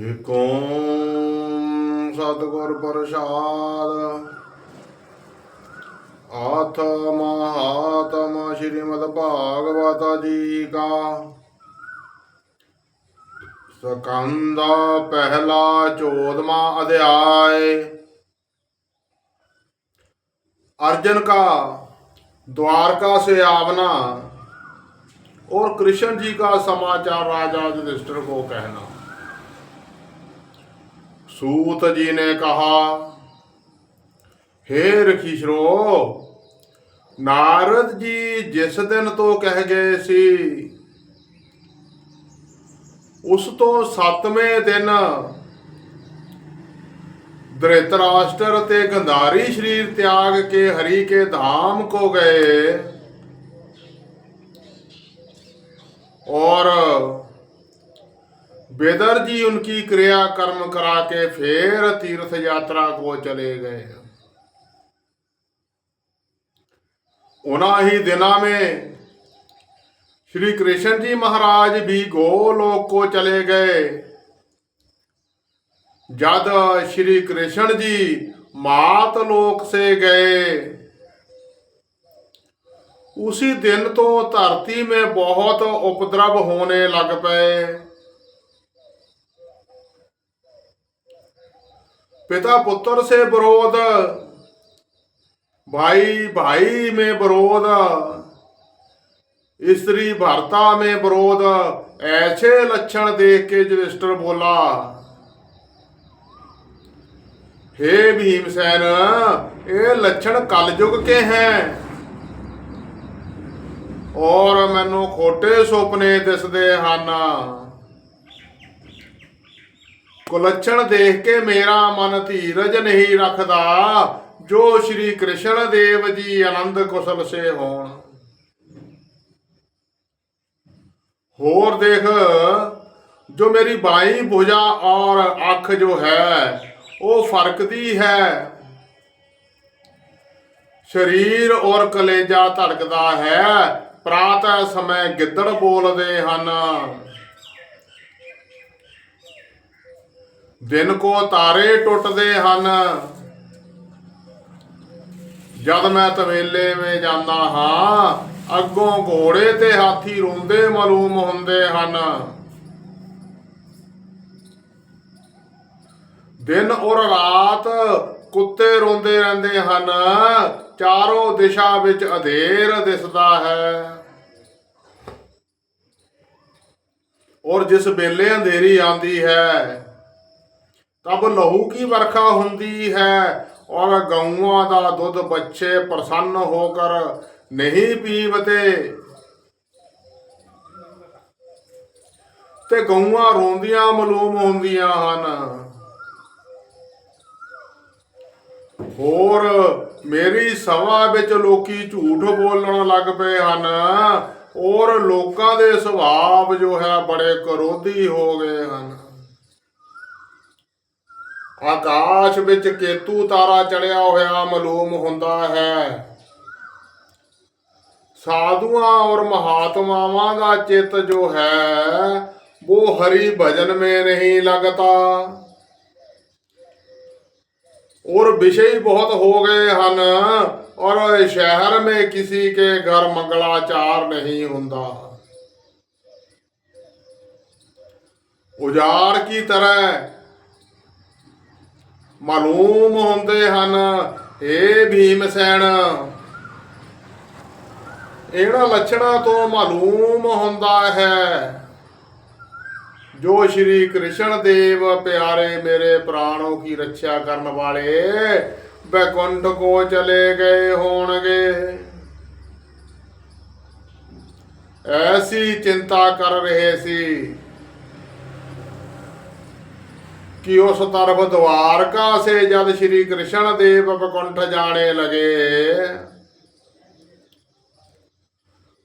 ਏਕੋਮ ਸਤਿਗੁਰ ਪ੍ਰਸਾਦ ਆਥ ਮਹਾਤਮ ਸ਼੍ਰੀਮਦ ਭਾਗਵਤ ਜੀ ਕਾ ਸਕੰਦ ਪਹਿਲਾ 14ਵਾਂ ਅਧਿਆਇ अर्जुन का द्वारका से आवना और कृष्ण जी का समाचार राजा युधिष्ठिर को कहना सूत जी ने कहा हे ऋषिश्रो ਨਾਰਦ ਜੀ ਜਿਸ ਦਿਨ ਤੋਂ ਕਹਿ ਗਏ ਸੀ ਉਸ ਤੋਂ 7ਵੇਂ ਦਿਨ धृतराष्ट्र ते गंधारी शरीर त्याग के हरि के धाम को गए और बेदर जी उनकी क्रिया कर्म करा के फिर तीर्थ यात्रा को चले गए उन्हा ही दिना में श्री कृष्ण जी महाराज भी गोलोक को चले गए जद श्री कृष्ण जी मात लोक से गए उसी दिन तो धरती में बहुत उपद्रव होने लग पए पिता पुत्र से विरोध भाई भाई में विरोध स्त्री भर्ता में विरोध ऐसे लक्षण देख के युधिष्ठिर बोला हे भीमसेन ये लक्षण कलयुग के हैं ਔਰ ਮੈਨੂੰ ਖੋਟੇ ਸੁਪਨੇ ਦਿਸਦੇ ਹਨ ਕੁਲੱਛਣ ਦੇਖ ਕੇ ਮੇਰਾ ਮਨ ਧੀਰਜ ਨਹੀਂ ਰੱਖਦਾ। ਜੋ ਸ਼੍ਰੀ ਕ੍ਰਿਸ਼ਨ ਦੇਵ ਜੀ ਆਨੰਦ ਕੁਸ਼ਲ ਸੇ ਹੋਣ। ਹੋਰ ਦੇਖ, ਜੋ ਮੇਰੀ ਬਾਈ ਭੁਜਾ ਔਰ ਅੱਖ ਜੋ ਹੈ, ਉਹ ਫਰਕਦੀ ਹੈ। ਸਰੀਰ ਔਰ ਕਲੇਜਾ ਧੜਕਦਾ ਹੈ, ਪ੍ਰਾਤ ਸਮੇਂ ਗਿੱਦੜ ਬੋਲਦੇ ਹਨ। ਦਿਨ ਕੋ ਤਾਰੇ ਟੁੱਟਦੇ ਹਨ। ਜਦ ਮੈਂ ਤਵੇਲੇ ਵਿੱਚ ਜਾਂਦਾ ਹਾਂ, ਅੱਗੋਂ ਘੋੜੇ ਤੇ ਹਾਥੀ ਰੋਂਦੇ ਮਾਲੂਮ ਹੁੰਦੇ ਹਨ। ਦਿਨ ਔਰ ਰਾਤ ਕੁੱਤੇ ਰੋਂਦੇ ਰਹਿੰਦੇ ਹਨ, ਚਾਰੋਂ ਦਿਸ਼ਾ ਵਿੱਚ ਅਧੇਰ ਦਿਸਦਾ ਹੈ। ਔਰ ਜਿਸ ਵੇਲੇ ਅੰਧੇਰੀ ਆਂਦੀ ਹੈ ਤਬ ਲਹੂ ਕੀ ਵਰਖਾ ਹੁੰਦੀ ਹੈ? ਔਰ ਗਊਆਂ ਦਾ ਦੁੱਧ ਬੱਚੇ ਪ੍ਰਸੰਨ ਹੋ ਕਰ ਨਹੀਂ ਪੀਵਤੇ। ਤੇ ਗਊਆਂ ਰੋਂਦੀਆਂ, ਮਲੂਮ ਹੁੰਦੀਆਂ ਹਨ। ਹੋਰ ਮੇਰੀ ਸਭਾ ਵਿੱਚ ਲੋਕੀ ਝੂਠ ਬੋਲਣ ਲੱਗ ਪਏ ਹਨ। ਔਰ ਲੋਕਾਂ ਦੇ ਸੁਭਾਅ ਜੋ ਹੈ ਬੜੇ ਕਰੋਧੀ ਹੋ ਗਏ ਹਨ। ਆਕਾਸ਼ ਵਿੱਚ ਕੇਤੂ ਤਾਰਾ ਚੜਿਆ ਹੋਇਆ ਮਲੂਮ ਹੁੰਦਾ ਹੈ। ਸਾਧੂਆਂ ਔਰ ਮਹਾਤਮਾਵਾਂ ਦਾ ਚਿੱਤ ਜੋ ਹੈ, ਉਹ ਹਰੀ ਭਜਨ ਮੇ ਨਹੀਂ ਲੱਗਤਾ ਔਰ ਵਿਸ਼ੇ ਬਹੁਤ ਹੋ ਗਏ ਹਨ, ਔਰ ਸ਼ਹਿਰ ਮੇ ਕਿਸੇ ਕੇ ਘਰ ਮੰਗਲਾਚਾਰ ਨਹੀਂ ਹੁੰਦਾ। ਉਜਾੜ ਕੀ ਤਰ੍ਹਾਂ ਮਾਲੂਮ ਹੁੰਦੇ ਹਨ ਏ ਭੀਮਸੈਨ ਇਹਨਾਂ ਲੱਛਣਾਂ ਤੋਂ ਮਾਲੂਮ ਹੁੰਦਾ ਹੈ। ਜੋ ਸ਼੍ਰੀ ਕ੍ਰਿਸ਼ਨ ਦੇਵ ਪਿਆਰੇ ਮੇਰੇ ਪ੍ਰਾਣੋਂ ਕੀ ਰੱਖਿਆ ਕਰਨ ਵਾਲੇ ਬੈਕੁੰਠ ਕੋ ਚਲੇ ਗਏ ਹੋਣਗੇ। ਐਸੀ ਚਿੰਤਾ ਕਰ ਰਹੇ ਸੀ। कि उस तरफ द्वारका से जब श्री कृष्ण देव बकुंठ जाने लगे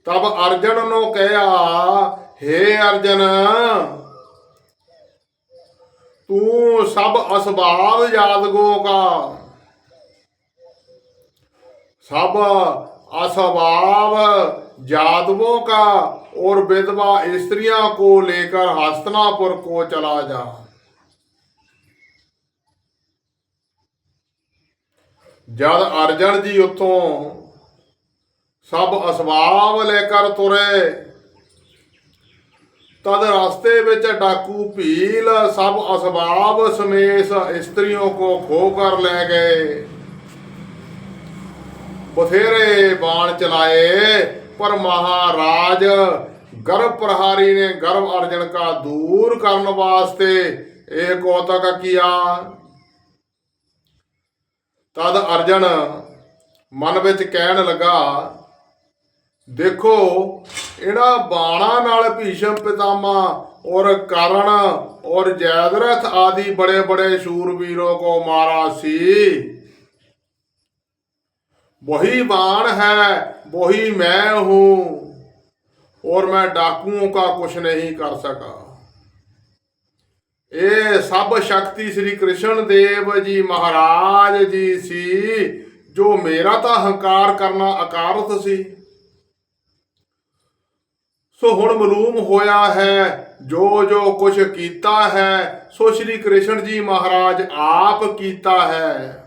तब अर्जुन नो कहा हे अर्जुन तू सब असबाब यादगो का सब असबाब जादवों का और विधवा स्त्रियों को लेकर हस्तनापुर को चला जा ਜਦ ਅਰਜਨ ਜੀ ਉੱਥੋਂ ਸਭ ਅਸਬਾਬ ਲੈ ਕਰ ਤੁਰੇ, ਤਦ ਰਸਤੇ ਵਿੱਚ ਡਾਕੂ ਭੀਲ, ਸਭ ਅਸਬਾਬ ਸਮੇਸ ਇਸਤਰੀਆਂ ਕੋ ਖੋ ਕਰ ਲੈ ਗਏ। ਬਥੇਰੇ ਬਾਣ ਚਲਾਏ, ਪਰ ਮਹਾਰਾਜ ਗਰਭ ਪ੍ਰਹਾਰੀ ਨੇ ਗਰਭ ਅਰਜਨ ਕਾ ਦੂਰ ਕਰਨ ਵਾਸਤੇ ਇਹ ਕੌਤਕ ਕੀਆ। ਤਦ ਅਰਜਨ ਮਨ ਵਿੱਚ ਕਹਿਣ ਲੱਗਾ ਦੇਖੋ ਇਹਨਾਂ ਬਾਣਾ ਨਾਲ ਭੀਸ਼ਮ ਪਿਤਾਮਾ ਔਰ ਕਰਨ ਔਰ ਜੈਦਰਥ ਆਦि ਬੜੇ ਬੜੇ शूरवीरों को मारा सी वही बाण है वही मैं हूं और मैं डाकुओं का कुछ नहीं कर सका ਇਹ ਸਭ ਸ਼ਕਤੀ ਸ੍ਰੀ ਕ੍ਰਿਸ਼ਨ ਦੇਵ ਜੀ ਮਹਾਰਾਜ ਜੀ ਸੀ, ਜੋ ਮੇਰਾ ਤਾਂ ਹੰਕਾਰ ਕਰਨਾ ਅਕਾਰਤ ਸੀ। ਸੋ ਹੁਣ ਮਾਲੂਮ ਹੋਇਆ ਹੈ, ਜੋ ਜੋ ਕੁਝ ਕੀਤਾ ਹੈ, ਸੋ ਸ੍ਰੀ ਕ੍ਰਿਸ਼ਨ ਜੀ ਮਹਾਰਾਜ ਆਪ ਕੀਤਾ ਹੈ।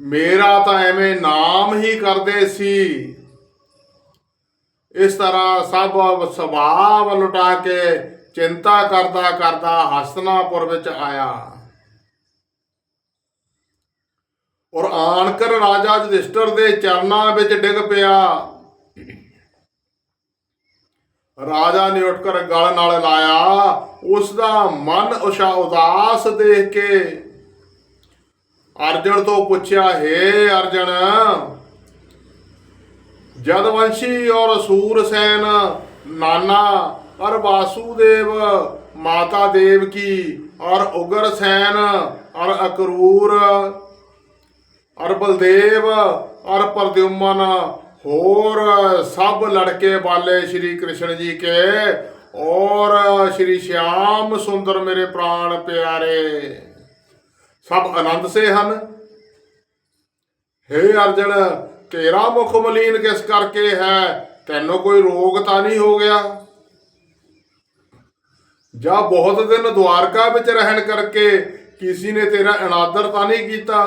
ਮੇਰਾ ਤਾਂ ਐਵੇਂ ਨਾਮ ਹੀ ਕਰਦੇ ਸੀ। ਇਸ ਤਰ੍ਹਾਂ ਸਭ ਸੁਭਾਵ ਲੁਟਾ ਕੇ ਚਿੰਤਾ ਕਰਦਾ ਕਰਦਾ ਹਸਨਾਪੁਰ ਵਿੱਚ ਆਇਆ। ਔਰ ਆਣਕਰ ਰਾਜਾ ਯੁਧਿਸ਼ਟਰ ਦੇ ਚਰਨਾਂ ਵਿੱਚ ਡਿੱਗ ਪਿਆ। ਰਾਜਾ ਨੇ ਉੱਠ ਕਰ ਗਲ ਨਾਲ ਲਾਇਆ। ਉਸ ਦਾ ਮਨ ਉਸ਼ਾ ਉਦਾਸ ਦੇਖ ਕੇ ਅਰਜਨ ਤੋਂ ਪੁੱਛਿਆ, ਹੈ ਅਰਜਨ ਜਦਵੰਸ਼ੀ ਔਰ ਸੂਰਸੈਨ ਨਾਨਾ और वासुदेव माता देव की और उग्रसेन और अक्रूर और बलदेव और प्रद्युम्न और सब लड़के वाले श्री कृष्ण जी के और श्री श्याम सुंदर मेरे प्राण प्यारे सब आनंद से ਹਨ हे ਅਰਜਨ ਤੇਰਾ ਮੁਖ ਮਲੀਨ ਕਿਸ ਕਰਕੇ ਹੈ ਤੈਨੂੰ ਕੋਈ ਰੋਗ ਤਾਂ ਨਹੀਂ ਹੋ ਗਿਆ ਜਾਂ ਬਹੁਤ ਦਿਨ ਦਵਾਰਕਾ ਵਿੱਚ ਰਹਿਣ ਕਰਕੇ ਕਿਸੇ ਨੇ ਤੇਰਾ ਅਨਾਦਰ ਤਾਂ ਨਹੀਂ ਕੀਤਾ?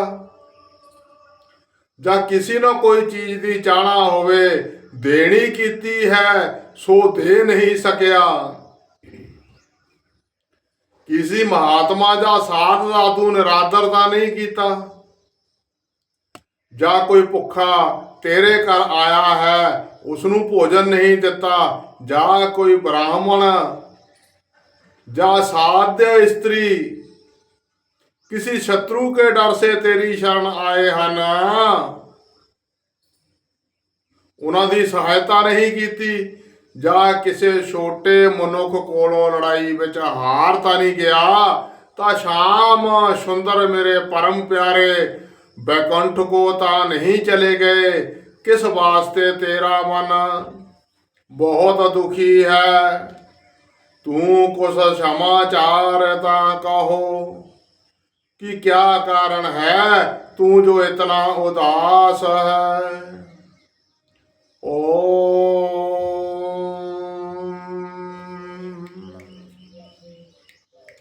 ਜਾਂ ਕਿਸੇ ਨੂੰ ਕੋਈ ਚੀਜ਼ ਦੀ ਚਾਹਣਾ ਹੋਵੇ, ਦੇਣੀ ਕੀਤੀ ਹੈ, ਸੋ ਦੇ ਨਹੀਂ ਸਕਿਆ? ਕਿਸੇ ਮਹਾਤਮਾ ਜਾਂ ਸਾਧ ਦਾ ਤੂੰ ਨਿਰਾਦਰ ਤਾਂ ਨਹੀਂ ਕੀਤਾ? ਜਾਂ ਕੋਈ ਭੁੱਖਾ ਤੇਰੇ ਘਰ ਆਇਆ ਹੈ ਉਸ ਨੂੰ ਭੋਜਨ ਨਹੀਂ ਦਿੱਤਾ, ਜਾਂ ਕੋਈ ਬ੍ਰਾਹਮਣ ਜਾਂ ਸਾਧਿਆ ਇਸਤਰੀ किसी शत्रु के डर से तेरी शरण ਆਏ ਹਨ ਉਹਨਾਂ ਦੀ ਸਹਾਇਤਾ ਨਹੀਂ ਕੀਤੀ ਜਾਂ ਕਿਸੇ ਛੋਟੇ ਮਨੁੱਖ ਕੋਲੋਂ ਲੜਾਈ ਵਿੱਚ ਹਾਰ ਤਾਂ ਨਹੀਂ ਗਿਆ ਤਾਂ ਸ਼ਾਮ ਸੁੰਦਰ ਮੇਰੇ ਪਰਮ ਪਿਆਰੇ ਬੈਕੰਠ ਕੋ ਤਾਂ ਨਹੀਂ ਚਲੇ ਗਏ ਕਿਸ ਵਾਸਤੇ ਤੇਰਾ ਮਨ ਬਹੁਤ ਦੁਖੀ ਹੈ ਤੂੰ ਕੁਛ ਸਮਾਚਾਰ ਤਾਂ ਕਹੋ ਕਿ ਕਿਆ ਕਾਰਨ ਹੈ? ਤੂੰ ਜੋ ਇਤਨਾ ਉਦਾਸ ਹੈ। ਓ